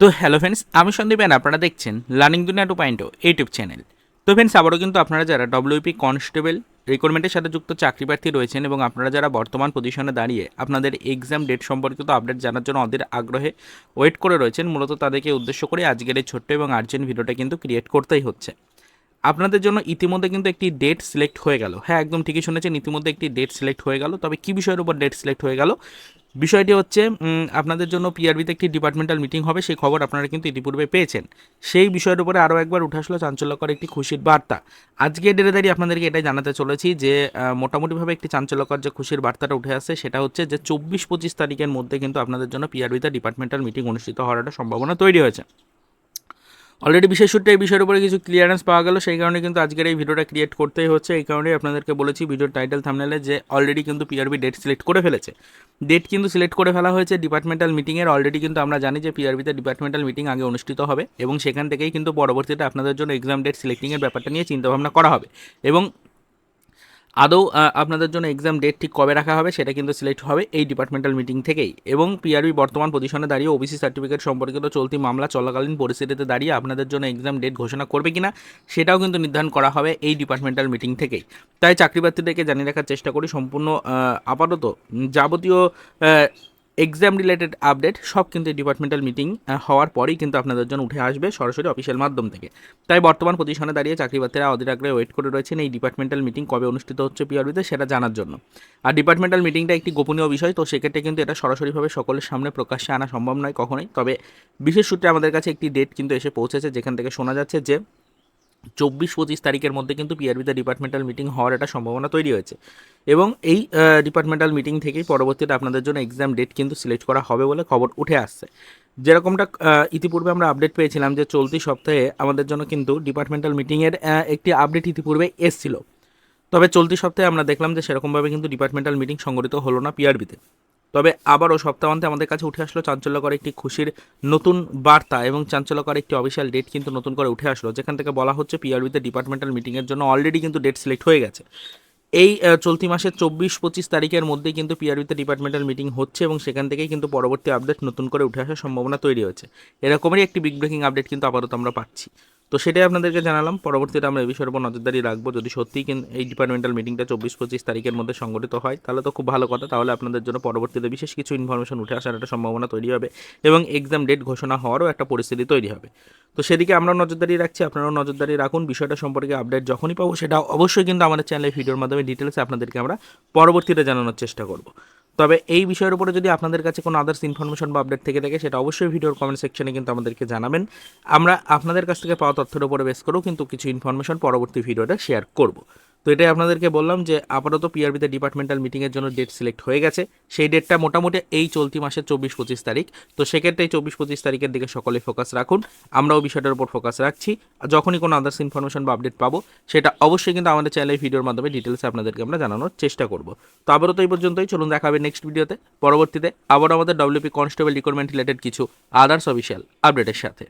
তো hello friends, আমি সন্দীপ আপনারা দেখছেন learning Duniya two point YouTube channel. তো ফ্রেন্ডস, আবারও কিন্তু আপনারা যারা ডব্লিউপি কনস্টেবল রিক্রুটমেন্টের সাথে যুক্ত চাকরি প্রার্থী রয়েছেন এবং আপনারা যারা বর্তমান পজিশনে দাঁড়িয়ে আপনাদের এক্সাম ডেট সম্পর্কিত আপডেট জানার জন্য অধীর আগ্রহে ওয়েট করে রয়েছেন, মূলত তাদেরকে উদ্দেশ্য করে আজকের এই ছোট্ট এবং আর্জেন্ট ভিডিওটা কিন্তু ক্রিয়েট করতেই হচ্ছে। আপনাদের জন্য ইতিমধ্যে কিন্তু একটি ডেট সিলেক্ট হয়ে গেল। হ্যাঁ একদম ঠিকই শুনেছেন, ইতিমধ্যে একটি ডেট সিলেক্ট হয়ে গেল। তবে কী বিষয়ের উপর ডেট সিলেক্ট হয়ে গেল? বিষয়টি হচ্ছে আপনাদের জন্য পিআরবিতে একটি ডিপার্টমেন্টাল মিটিং হবে, সেই খবর আপনারা কিন্তু ইতিপূর্বে পেয়েছেন। সেই বিষয়ের উপরে আরও একবার উঠে আসলো চাঞ্চল্যকর একটি খুশির বার্তা। আজকে ডেটে দাঁড়িয়ে আপনাদেরকে এটাই জানাতে চলেছি যে মোটামুটিভাবে একটি চাঞ্চল্যকর যে খুশির বার্তাটা উঠে আসছে, সেটা হচ্ছে যে, চব্বিশ পঁচিশ তারিখের মধ্যে কিন্তু আপনাদের জন্য পিআরবিতে ডিপার্টমেন্টাল মিটিং অনুষ্ঠিত হওয়ার একটা সম্ভাবনা তৈরি হয়েছে। অলরেডি বিশেষ সূত্রে এই বিষয়ের উপরে কিছু ক্লিয়ারেন্স পাওয়া গেল, সেই কারণে কিন্তু আজকের এই ভিডিওটা ক্রিয়েট করতেই হচ্ছে। এই কারণেই আপনাদেরকে বলেছি ভিডিওর টাইটেল থামনেলে যে অলরেডি কিন্তু পিআরবি ডেট সিলেক্ট করে ফেলেছে। ডেট কিন্তু সিলেক্ট করে ফেলা হয়েছে ডিপার্টমেন্টাল মিটিংয়ের অলরেডি কিন্তু আমরা জানি যে পিআরবিতে ডিপার্টমেন্টাল মিটিং আগে অনুষ্ঠিত হবে এবং সেখান থেকেই কিন্তু পরবর্তীতে আপনাদের জন্য এক্সাম ডেট সিলেক্টিংয়ের ব্যাপারটা নিয়ে চিন্তাভাবনা করা হবে। এবং আদৌ আপনাদের জন্য এক্সাম ডেট ঠিক কবে রাখা হবে সেটা কিন্তু সিলেক্ট হবে এই ডিপার্টমেন্টাল মিটিং থেকেই। এবং পিআরবি বর্তমান পজিশনে দাঁড়িয়ে ওবিসি সার্টিফিকেট সম্পর্কিত চলতি মামলা চলাকালীন পরিস্থিতিতে দাঁড়িয়ে আপনাদের জন্য এক্সাম ডেট ঘোষণা করবে কিনা, সেটাও কিন্তু নির্ধারণ করা হবে এই ডিপার্টমেন্টাল মিটিং থেকেই। তাই চাকরিপ্রার্থীদেরকে জানিয়ে রাখার চেষ্টা করি, সম্পূর্ণ আপাতত যাবতীয় এক্সাম রিলেটেড আপডেট সব কিন্তু ডিপার্টমেন্টাল মিটিং হওয়ার পরেই কিন্তু আপনাদের জন্য উঠে আসবে সরাসরি অফিসিয়াল মাধ্যম থেকে। তাই বর্তমান পজিশনে দাঁড়িয়ে চাকরি প্রার্থীরা অধীর আগ্রহে ওয়েট করে রয়েছেন এই ডিপার্টমেন্টাল মিটিং কবে অনুষ্ঠিত হচ্ছে পিআরবিতে সেটা জানার জন্য। আর ডিপার্টমেন্টাল মিটিংটা একটি গোপনীয় বিষয়, তো সেক্ষেত্রে কিন্তু এটা সরাসরিভাবে সকলের সামনে প্রকাশ্যে আনা সম্ভব নয় কখনোই। তবে বিশেষ সূত্রে আমাদের কাছে একটি ডেট কিন্তু এসে পৌঁছেছে, যেখান থেকে শোনা যাচ্ছে যে চব্বিশ পঁচিশ তারিখের মধ্যে কিন্তু পিআরবিতে ডিপার্টমেন্টাল মিটিং হওয়ার একটা সম্ভাবনা তৈরি হয়েছে। এবং এই ডিপার্টমেন্টাল মিটিং থেকেই পরবর্তীতে আপনাদের জন্য এক্সাম ডেট কিন্তু সিলেক্ট করা হবে বলে খবর উঠে আসছে। যেরকমটা ইতিপূর্বে আমরা আপডেট পেয়েছিলাম যে চলতি সপ্তাহে আমাদের জন্য কিন্তু ডিপার্টমেন্টাল মিটিংয়ের একটি আপডেট ইতিপূর্বে এসছিল। তবে চলতি সপ্তাহে আমরা দেখলাম যে সেরকমভাবে কিন্তু ডিপার্টমেন্টাল মিটিং সংগঠিত হলো না পিআরবিতে তবে আবারও সপ্তাহান্তে আমাদের কাছে উঠে আসলো চাঞ্চল্যকর একটি খুশির নতুন বার্তা এবং চাঞ্চল্যকর একটি অফিসিয়াল ডেট কিন্তু নতুন করে উঠে আসলো, যেখান থেকে বলা হচ্ছে পিআরবিতে ডিপার্টমেন্টাল মিটিংয়ের জন্য অলরেডি কিন্তু ডেট সিলেক্ট হয়ে গেছে। এই চলতি মাসের চব্বিশ পঁচিশ তারিখের মধ্যেই কিন্তু পিআরবিতে ডিপার্টমেন্টাল মিটিং হচ্ছে এবং সেখান থেকেই কিন্তু পরবর্তী আপডেট নতুন করে উঠে আসার সম্ভাবনা তৈরি হয়েছে। এরকমেরই একটি বিগ ব্রেকিং আপডেট কিন্তু আপাতত আমরা পাচ্ছি। তো সেটাই আপনাদেরকে জানালাম। পরবর্তীতে আমরা এই বিষয়ের উপর নজরদারি রাখব। যদি সত্যিই কিন্তু এই ডিপার্টমেন্টাল মিটিংটা চব্বিশ, পঁচিশ তারিখের মধ্যে সংগঠিত হয়, তাহলে তো খুব ভালো কথা। তাহলে আপনাদের জন্য পরবর্তীতে বিশেষ কিছু ইনফরমেশন উঠে আসার একটা সম্ভাবনা তৈরি হবে এবং এক্সাম ডেট ঘোষণা হওয়ারও একটা পরিস্থিতি তৈরি হবে। তো সেদিকে আমরাও নজরদারি রাখছি, আপনারাও নজরদারি রাখুন। বিষয়টা সম্পর্কে আপডেট যখনই পাবো সেটা অবশ্যই কিন্তু আমাদের চ্যানেলে ভিডিওর মাধ্যমে ডিটেলসে আপনাদেরকে আমরা পরবর্তীতে জানানোর চেষ্টা করব। তবে এই বিষয়ের উপরে যদি আপনাদের কাছে কোনো আদার্স ইনফরমেশন বা আপডেট থেকে থাকে, সেটা অবশ্যই ভিডিওর কমেন্ট সেকশনে কিন্তু আমাদেরকে জানাবেন। আমরা আপনাদের কাছ থেকে পাওয়া তথ্যের উপরে বেস করেও কিন্তু কিছু ইনফরমেশন পরবর্তী ভিডিওটা শেয়ার করব। তো এটাই আপনাদেরকে বললাম যে আপাতত পিআরবিতে ডিপার্টমেন্টাল মিটিংয়ের জন্য ডেট সিলেক্ট হয়ে গেছে। সেই ডেটটা মোটামুটি এই চলতি মাসের চব্বিশ পঁচিশ তারিখ। তো সেক্ষেত্রে এই চব্বিশ পঁচিশ তারিখের দিকে সকলে ফোকাস রাখুন। আমরাও বিষয়টার উপর ফোকাস রাখছি। যখনই কোনো আদার্স ইনফরমেশন বা আপডেট পাবো, সেটা অবশ্যই কিন্তু আমাদের চ্যানেলের ভিডিওর মাধ্যমে ডিটেলসে আপনাদেরকে আমরা জানানোর চেষ্টা করব। তো আবারও তো এই পর্যন্তই। চলুন দেখা হবে নেক্সট ভিডিওতে পরবর্তীতে আবার আমাদের ডব্লিউপি কনস্টেবল রিক্রুটমেন্ট রিলেটেড কিছু আদার্স অফিসিয়াল আপডেটের সাথে।